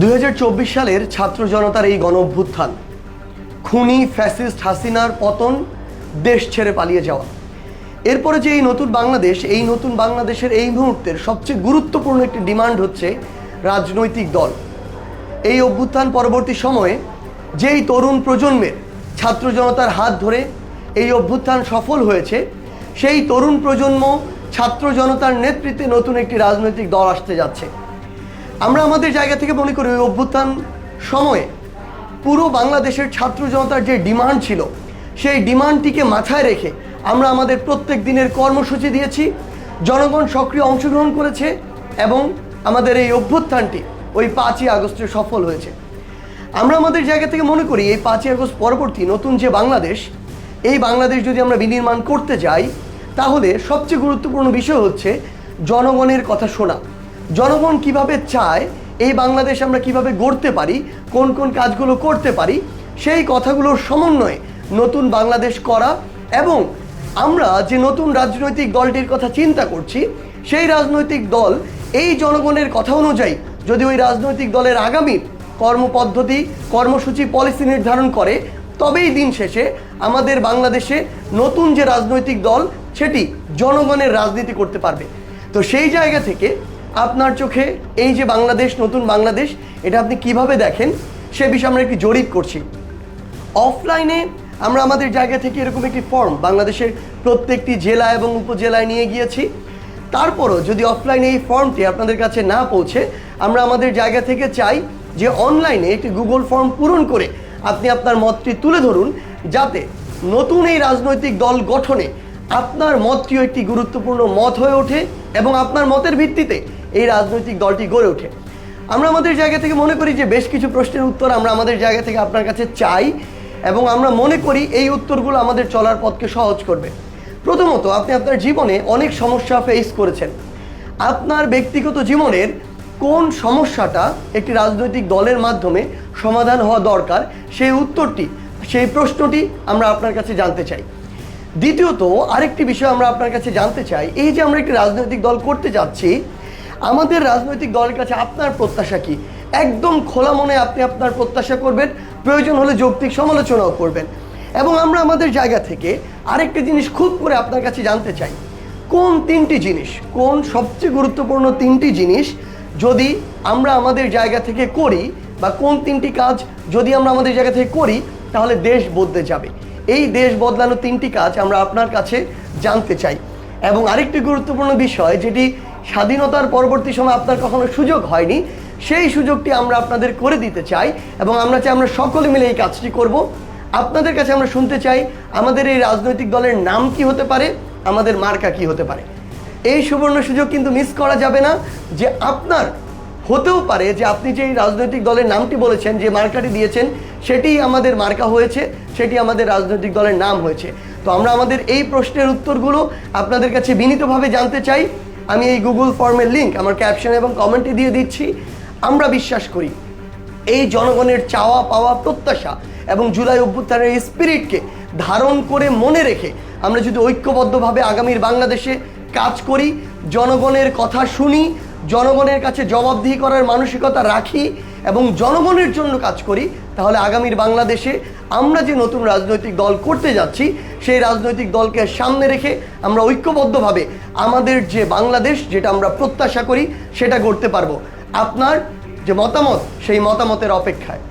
দু হাজার চব্বিশ সালের ছাত্র জনতার এই গণ অভ্যুত্থান খুনি ফ্যাসিস্ট হাসিনার পতন দেশ ছেড়ে পালিয়ে যাওয়া। এরপরে যে এই নতুন বাংলাদেশ, এই নতুন বাংলাদেশের এই মুহূর্তের সবচেয়ে গুরুত্বপূর্ণ একটি ডিমান্ড হচ্ছে রাজনৈতিক দল। এই অভ্যুত্থান পরবর্তী সময়ে যেই তরুণ প্রজন্মের ছাত্র জনতার হাত ধরে এই অভ্যুত্থান সফল হয়েছে, সেই তরুণ প্রজন্ম ছাত্র জনতার নেতৃত্বে নতুন একটি রাজনৈতিক দল আসতে যাচ্ছে। আমরা আমাদের জায়গা থেকে মনে করি ওই অভ্যুত্থান সময়ে পুরো বাংলাদেশের ছাত্র জনতার যে ডিমান্ড ছিল, সেই ডিমান্ডটিকে মাথায় রেখে আমরা আমাদের প্রত্যেক দিনের কর্মসূচি দিয়েছি, জনগণ সক্রিয় অংশগ্রহণ করেছে এবং আমাদের এই অভ্যুত্থানটি ওই পাঁচই আগস্টে সফল হয়েছে। আমরা আমাদের জায়গা থেকে মনে করি এই পাঁচই আগস্ট পরবর্তী নতুন যে বাংলাদেশ, এই বাংলাদেশ যদি আমরা বিনির্মাণ করতে যাই, তাহলে সবচেয়ে গুরুত্বপূর্ণ বিষয় হচ্ছে জনগণের কথা শোনা। জনগণ কীভাবে চায়, এই বাংলাদেশ আমরা কীভাবে গড়তে পারি, কোন কোন কাজগুলো করতে পারি, সেই কথাগুলোর সমন্বয়ে নতুন বাংলাদেশ করা এবং আমরা যে নতুন রাজনৈতিক দলটির কথা চিন্তা করছি, সেই রাজনৈতিক দল এই জনগণের কথা অনুযায়ী যদি ওই রাজনৈতিক দলের আগামী কর্মপদ্ধতি, কর্মসূচি, পলিসি নির্ধারণ করে, তবেই দিন শেষে আমাদের বাংলাদেশে নতুন যে রাজনৈতিক দল, সেটি জনগণের রাজনীতি করতে পারবে। তো সেই জায়গা থেকে আপনার চোখে এই যে বাংলাদেশ, নতুন বাংলাদেশ, এটা আপনি কীভাবে দেখেন? সে বিষয়ে আমরা একটি জরিপ করছি। অফলাইনে আমরা আমাদের জায়গা থেকে এরকম একটি ফর্ম বাংলাদেশের প্রত্যেকটি জেলা এবং উপজেলায় নিয়ে গিয়েছি। তারপরও যদি অফলাইনে এই ফর্মটি আপনাদের কাছে না পৌঁছে, আমরা আমাদের জায়গা থেকে চাই যে অনলাইনে একটি গুগল ফর্ম পূরণ করে আপনি আপনার মতটি তুলে ধরুন, যাতে নতুন এই রাজনৈতিক দল গঠনে আপনার মতটিও একটি গুরুত্বপূর্ণ মত হয়ে ওঠে এবং আপনার মতের ভিত্তিতে এই রাজনৈতিক দলটি গড়ে ওঠে। আমরা আমাদের জায়গা থেকে মনে করি যে বেশ কিছু প্রশ্নের উত্তর আমরা আমাদের জায়গা থেকে আপনার কাছে চাই এবং আমরা মনে করি এই উত্তরগুলো আমাদের চলার পথকে সহজ করবে। প্রথমত, আপনি আপনার জীবনে অনেক সমস্যা ফেস করেছেন। আপনার ব্যক্তিগত জীবনের কোন সমস্যাটা একটি রাজনৈতিক দলের মাধ্যমে সমাধান হওয়া দরকার, সেই উত্তরটি, সেই প্রশ্নটি আমরা আপনার কাছে জানতে চাই। দ্বিতীয়ত, আরেকটি বিষয় আমরা আপনার কাছে জানতে চাই, এই যে আমরা একটি রাজনৈতিক দল করতে যাচ্ছি, আমাদের রাজনৈতিক দলের কাছে আপনার প্রত্যাশা কি? একদম খোলা মনে আপনি আপনার প্রত্যাশা করবেন, প্রয়োজন হলে যৌক্তিক সমালোচনাও করবেন। এবং আমরা আমাদের জায়গা থেকে আরেকটি জিনিস খুব করে আপনার কাছে জানতে চাই, কোন তিনটি জিনিস, কোন সবচেয়ে গুরুত্বপূর্ণ তিনটি জিনিস যদি আমরা আমাদের জায়গা থেকে করি, বা কোন তিনটি কাজ যদি আমরা আমাদের জায়গা থেকে করি, তাহলে দেশ বদলে যাবে। এই দেশ বদলানো তিনটি কাজ আমরা আপনার কাছে জানতে চাই। এবং আরেকটি গুরুত্বপূর্ণ বিষয়, যেটি স্বাধীনতার পরবর্তী সময় আপনার কখনো সুযোগ হয়নি, সেই সুযোগটি আমরা আপনাদের করে দিতে চাই এবং আমরা চাই আমরা সকলে মিলে এই কাজটি করব। আপনাদের কাছে আমরা শুনতে চাই, আমাদের এই রাজনৈতিক দলের নাম কি হতে পারে, আমাদের মার্কা কি হতে পারে। এই সুবর্ণ সুযোগ কিন্তু মিস করা যাবে না যে আপনার হতেও পারে যে আপনি যে এই রাজনৈতিক দলের নামটি বলেছেন, যে মার্কাটি দিয়েছেন, সেটি আমাদের মার্কা হয়েছে, সেটি আমাদের রাজনৈতিক দলের নাম হয়েছে। তো আমরা আমাদের এই প্রশ্নের উত্তরগুলো আপনাদের কাছে বিনীতভাবে জানতে চাই। আমি এই গুগল ফর্মের লিঙ্ক আমার ক্যাপশন এবং কমেন্টে দিয়ে দিচ্ছি। আমরা বিশ্বাস করি, এই জনগণের চাওয়া পাওয়া প্রত্যাশা এবং জুলাই অভ্যুত্থানের স্পিরিটকে ধারণ করে মনে রেখে আমরা যদি ঐক্যবদ্ধভাবে আগামীর বাংলাদেশে কাজ করি, জনগণের কথা শুনি জনগণের কাছে জবাবদিহি করার মানসিকতা রাখি এবং জনগণের জন্য কাজ করি, তাহলে আগামীর বাংলাদেশে আমরা যে নতুন রাজনৈতিক দল করতে যাচ্ছি, সেই রাজনৈতিক দলকে সামনে রেখে আমরা ঐক্যবদ্ধভাবে আমাদের যে বাংলাদেশ যেটা আমরা প্রত্যাশা করি, সেটা করতে পারব। আপনার যে মতামত, সেই মতামতের অপেক্ষায়।